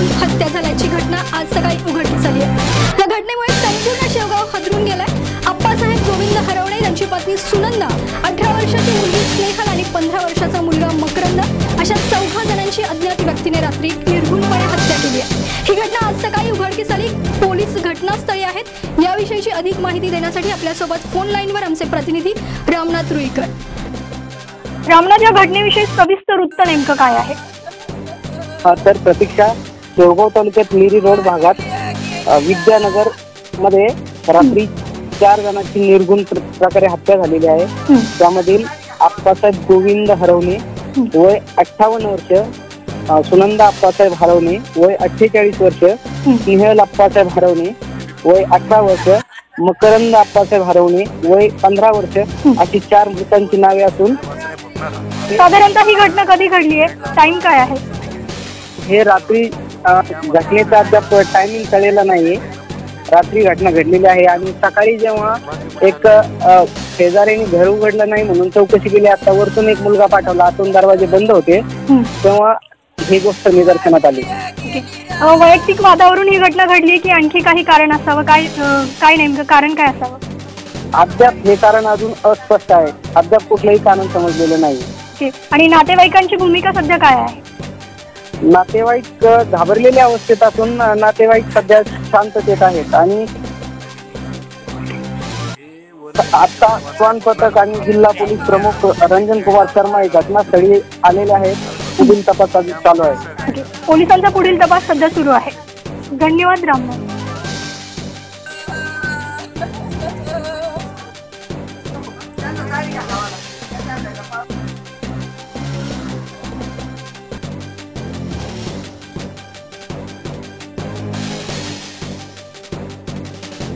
घटना आज सकाळी उघडकीस आली आहे. या घटनेमुळे संपूर्ण शेवगाव हादरून गेलाय. आप्पासाहेब गोविंद हरवणे त्यांची पत्नी सुनंदा अठरा वर्षाची मुलगी स्नेहल आणि पंधरा वर्षाचा मुलगा मकरंद अशा चौघा जणांची अज्ञात व्यक्तीने रात्री निर्घुणपणे हत्या केली आहे. ही घटना आज सकाळी उघडकीस आली. पोलीस घटनास्थळी आहेत. याविषयीची अधिक माहिती देण्यासाठी आपल्यासोबत फोन लाईनवर आमचे प्रतिनिधी रामनाथ रुईकर. रामनाथ या घटनेविषयी सविस्तर वृत्त नेमकं काय आहे? तर प्रतीक्षा शेवगाव तालुक्यात मिरी रोड भागात विद्यानगरमध्ये रात्री चार जणांची निर्गुण प्र- प्रकारे हत्या झालेली आहे. त्यामधील आप्पासाहेब गोविंद हरवणे वय अठ्ठावन्न वर्ष सुनंदा आप्पासाहेब हरवणे वय अठ्ठेचाळीस वर्ष स्नेहल आप्पासाहेब हरवणे वय अठरा वर्ष मकरंद आप्पासाहेब हरवणे वय पंधरा वर्ष अशी चार मृतांची नावे असून साधारणतः ही घटना कधी घडली आहे? टाइम काय आहे? हे रात्री घटनेचा अद्याप टायमिंग कळलेला नाहीये. रात्री घटना घडलेली आहे आणि सकाळी जेव्हा एक शेजाऱ्याने घर उघडलं नाही म्हणून चौकशी केली आता वरतून एक मुलगा पाठवला आतून दरवाजे बंद होते. तेव्हा ही गोष्ट निदर्शनात आली. वैयक्तिक वादावरून ही घटना घडली की आणखी काही कारण असावं? काय काय नेमकं कारण काय असावं? अद्याप हे कारण अजून अस्पष्ट आहे. अद्याप कुठलंही कारण समजलेलं नाही. आणि नातेवाईकांची भूमिका सध्या काय आहे? नातेवाईक घाबरलेल्या अवस्थेत असून नातेवाईक सध्या शांततेत आहेत. आणि आता श्वान पथक आणि जिल्हा पोलीस प्रमुख रंजन कुमार शर्मा हे घटनास्थळी आलेले आहेत. पुढील तपास अजून चालू आहे. पोलिसांचा पुढील तपास सध्या सुरू आहे. धन्यवाद रामनाथ